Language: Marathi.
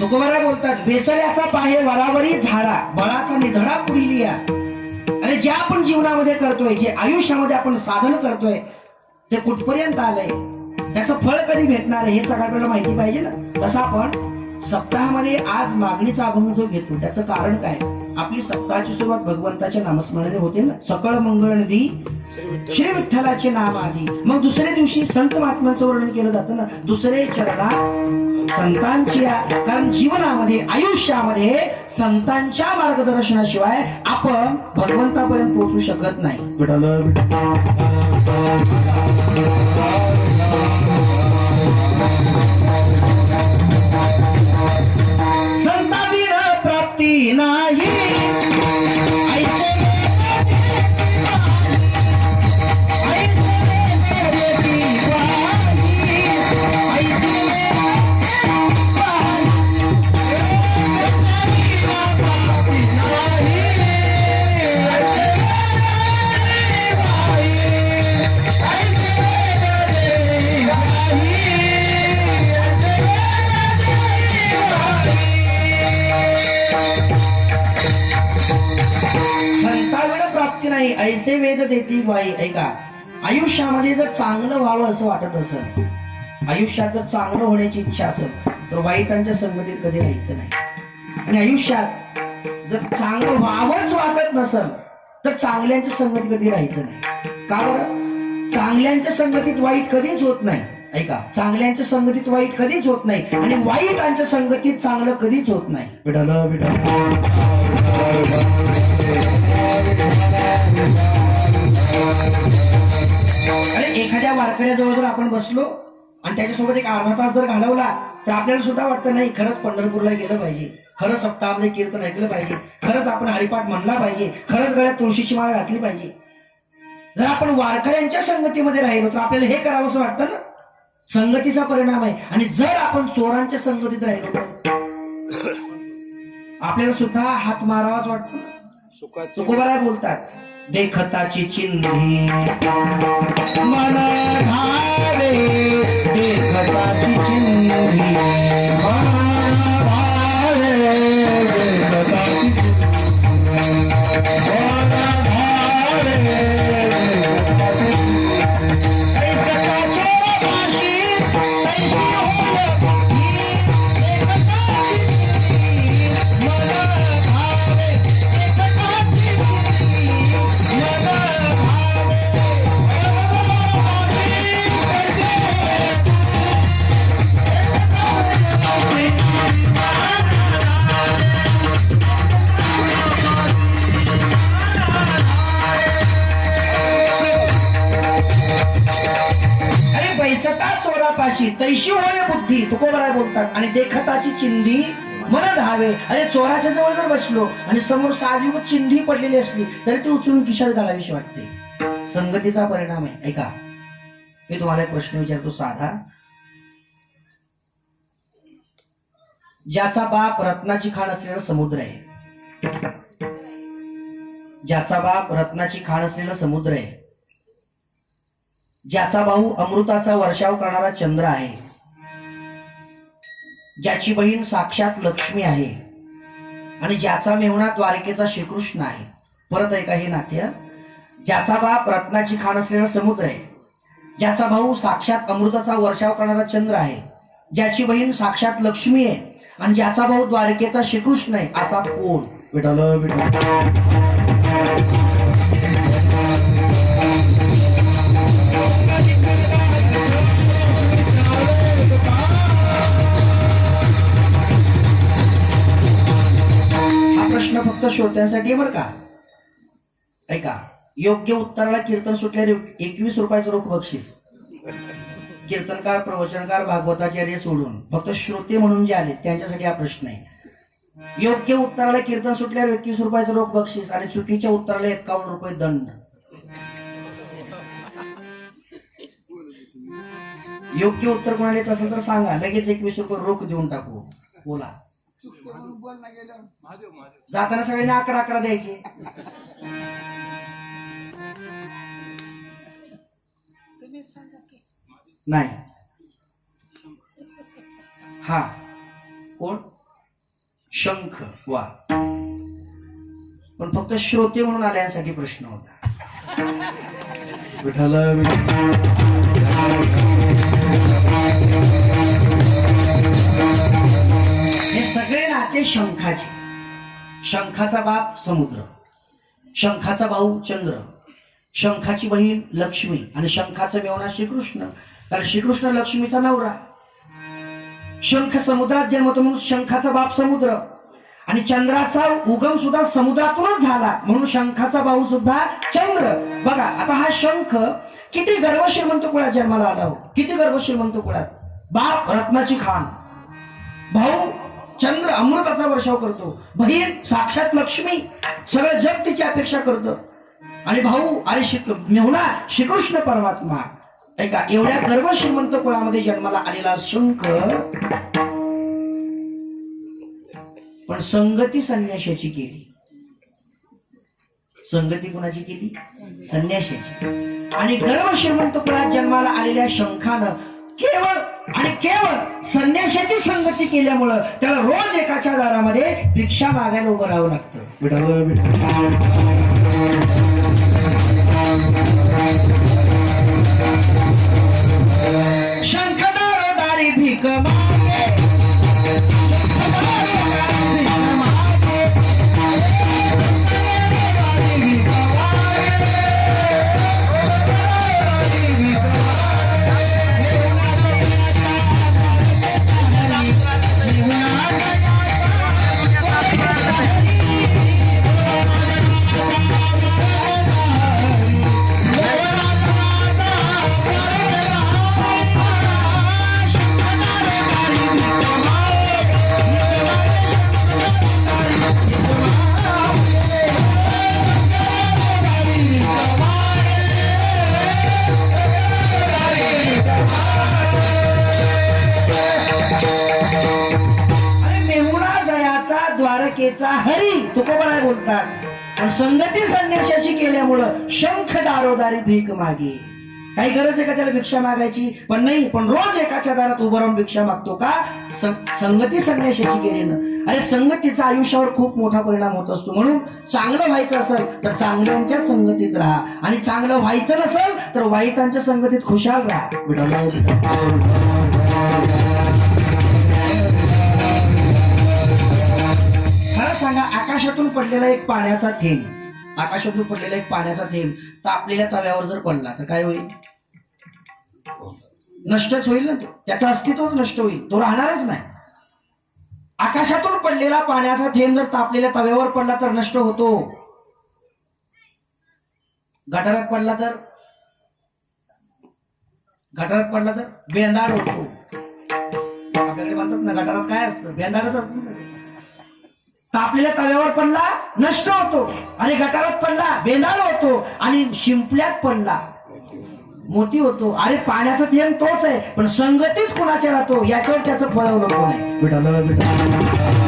तुकोबाला बोलतात बेचऱ्याचा पाय वरावरी झाडा बळाचा निधडा पुढील आणि जे आपण जीवनामध्ये करतोय जे आयुष्यामध्ये आपण साधन करतोय ते कुठपर्यंत आलंय? त्याचं फळ कधी भेटणार आहे हे सगळं आपल्याला माहिती पाहिजे ना? तसं आपण सप्ताहामध्ये आज मागणीचा अभंग जो घेतो त्याचं कारण काय? आपली सप्ताहाची सुरुवात भगवंताच्या नामस्मरणाने होते ना सकळ मंगळ नदी श्री विठ्ठलाचे नाम आधी मग दुसऱ्या दिवशी संत महात्म्यांचं वर्णन केलं जातं ना दुसरे चरणात संतांच्या कारण जीवनामध्ये आयुष्यामध्ये संतांच्या मार्गदर्शनाशिवाय आपण भगवंतापर्यंत पोहोचू शकत नाही विठ्ठल प्राप्ती नाही ऐसे वेद देती बाई ऐका. आयुष्यामध्ये जर चांगलं व्हावं असं वाटत असेल आयुष्यात जर चांगलं होण्याची इच्छा असेल तर वाईटांच्या संगतीत कधी राहायचं नाही. आणि आयुष्यात जर चांगलं व्हावंच वाटत नसेल तर चांगल्यांच्या संगतीत कधी राहायचं नाही. का बरं? चांगल्यांच्या संगतीत वाईट कधीच होत नाही. ऐका चांगल्यांच्या संगतीत वाईट कधीच होत नाही आणि वाईटांच्या संगतीत चांगलं कधीच होत नाही. विठल विठल अरे एखाद्या वारकऱ्याजवळ जर आपण बसलो आणि त्याच्यासोबत एक अर्धा तास जर घालवला तर आपल्याला सुद्धा वाटतं नाही खरंच पंढरपूरला गेलं पाहिजे. खरंच सप्ताहामध्ये कीर्तन ऐकलं पाहिजे. खरंच आपण हरिपाठ म्हणला पाहिजे. खरंच गळ्यात तुळशीची माळ घातली पाहिजे. जर आपण वारकऱ्यांच्या संगतीमध्ये राहिलो तर आपल्याला हे करावं असं वाटतं ना? संगतीचा परिणाम आहे. आणि जर आपण चोरांच्या संगतीत राहिलो तर? आपल्याला सुद्धा हात मारावाच वाटतो. तुकोबारा बोलतात देखताची चिन्ही. मन भावे देखताची चिन्ही. चोरापाशी तैशी होय बुद्धी तुकोबराय बोलतात. आणि देखताची चिंधी मन धावे अरे चोराच्या जवळ जर बसलो आणि समोर साधी व चिंधी पडलेली असली तरी ती उचलून किशात घालावीशी वाटते. संगतीचा परिणाम आहे. ऐका. मी तुम्हाला एक प्रश्न विचारतो साधा. ज्याचा बाप रत्नाची खाण असलेला समुद्र आहे. ज्याचा बाप रत्नाची खाण असलेला समुद्र आहे. ज्याचा भाऊ अमृताचा वर्षाव करणारा चंद्र आहे. ज्याची बहीण साक्षात लक्ष्मी आहे. आणि ज्याचा मेहुणा द्वारकेचा श्रीकृष्ण आहे. परत ऐका हे नाट्य ज्याचा बाप रत्नाची खाण असलेला समुद्र आहे. ज्याचा भाऊ साक्षात अमृताचा वर्षाव करणारा चंद्र आहे. ज्याची बहीण साक्षात लक्ष्मी आहे. आणि ज्याचा भाऊ द्वारकेचा श्रीकृष्ण आहे असा कोण? विठल प्रश्न फक्त श्रोत्यांसाठी बरं का? ऐका योग्य उत्तराला कीर्तन सुटल्यावर एकवीस रुपयाचं रोख बक्षीस. कीर्तनकार प्रवचनकार भागवताचार्य सोडून फक्त श्रोते म्हणून जे आले त्यांच्यासाठी हा प्रश्न आहे. योग्य उत्तराला कीर्तन सुटल्यावर एकवीस रुपयाचं रोख बक्षीस आणि चुकीच्या उत्तराला एकावन्न रुपये दंड. योग्य उत्तर कोणाला येत असेल तर सांगा लगेच एकवीस रुपये रोख देऊन टाकू. बोला. जाताना सगळ्यांनी अकरा अकरा द्यायचे. नाही. हा. कोण? शंख. वा. पण फक्त श्रोते म्हणून आल्यासाठी प्रश्न होता. विठाल विठ्ठल. हे सगळे राहते शंखाचे. शंखाचा बाप समुद्र शंखाचा भाऊ चंद्र शंखाची बहीण लक्ष्मी आणि शंखाचा मेवणा श्रीकृष्ण. कारण श्रीकृष्ण लक्ष्मीचा नवरा. शंख समुद्रात जन्मतो म्हणून शंखाचा बाप समुद्र. आणि चंद्राचा उगम सुद्धा समुद्रातूनच झाला. म्हणून शंखाचा भाऊ सुद्धा चंद्र. बघा आता हा शंख किती गर्व श्रीमंत कुळात जन्माला आला हो. किती गर्व श्रीमंत कुळात. बाप रत्नाची खान. भाऊ चंद्र अमृताचा वर्षाव करतो. बहीण साक्षात लक्ष्मी. सगळं जग तिची अपेक्षा करतं. आणि भाऊ अरे श्री मेहुणा श्रीकृष्ण परमात्मा. ऐका एवढ्या गर्व श्रीमंत कुळामध्ये जन्माला आलेला शंख पण संगती संन्याशाची केली. संगती कुणाची केली? संन्याशाची. आणि गर्व श्रीमंत कुळात जन्माला आलेल्या शंखानं केवळ आणि केवळ संन्याशाची संगती केल्यामुळं त्याला रोज एकाच्या दारामध्ये भिक्षा मागायला उभं राहावं लागतं. शंखदार दारी भीक जयाचा द्वारकेचा हरी तुकोबराय बोलतात. पण संगती संन्याशाची केल्यामुळं शंख दारोदारी भीक मागे. काही गरज आहे का त्याला भिक्षा मागायची? पण नाही पण रोज एकाच्या दारात उभं राहून भिक्षा मागतो का? संगती संन्याशाची केल्यानं. अरे संगतीचा आयुष्यावर खूप मोठा परिणाम होत असतो. म्हणून चांगलं व्हायचं असेल तर चांगल्यांच्या संगतीत राहा. आणि चांगलं व्हायचं नसेल तर वाईटांच्या संगतीत खुशाल राहा. आकाशातून पडलेला एक पाण्याचा थेंब. आकाशातून पडलेला एक पाण्याचा थेंब तापलेल्या तव्यावर जर पडला तर काय होईल? नष्टच होईल ना तो. त्याचं अस्तित्वच नष्ट होईल. तो राहणारच नाही. आकाशातून पडलेला पाण्याचा थेंब जर तापलेल्या तव्यावर पडला तर नष्ट होतो. गटारात पडला तर? गटारात पडला तर? बेंदाड होतो. आपल्याकडे म्हणतात ना गटारात काय असतं? बेंदाडच असतं. तापलेल्या तव्यावर पडला नष्ट होतो. आणि गटारात पडला बेंदाळ होतो. आणि शिंपल्यात पडला. मोती होतो. अरे पाण्याचा थेंब तोच आहे. पण संगतीत कुणाच्या राहतो? याच्यावर त्याचं फळ अवलंबून आहे.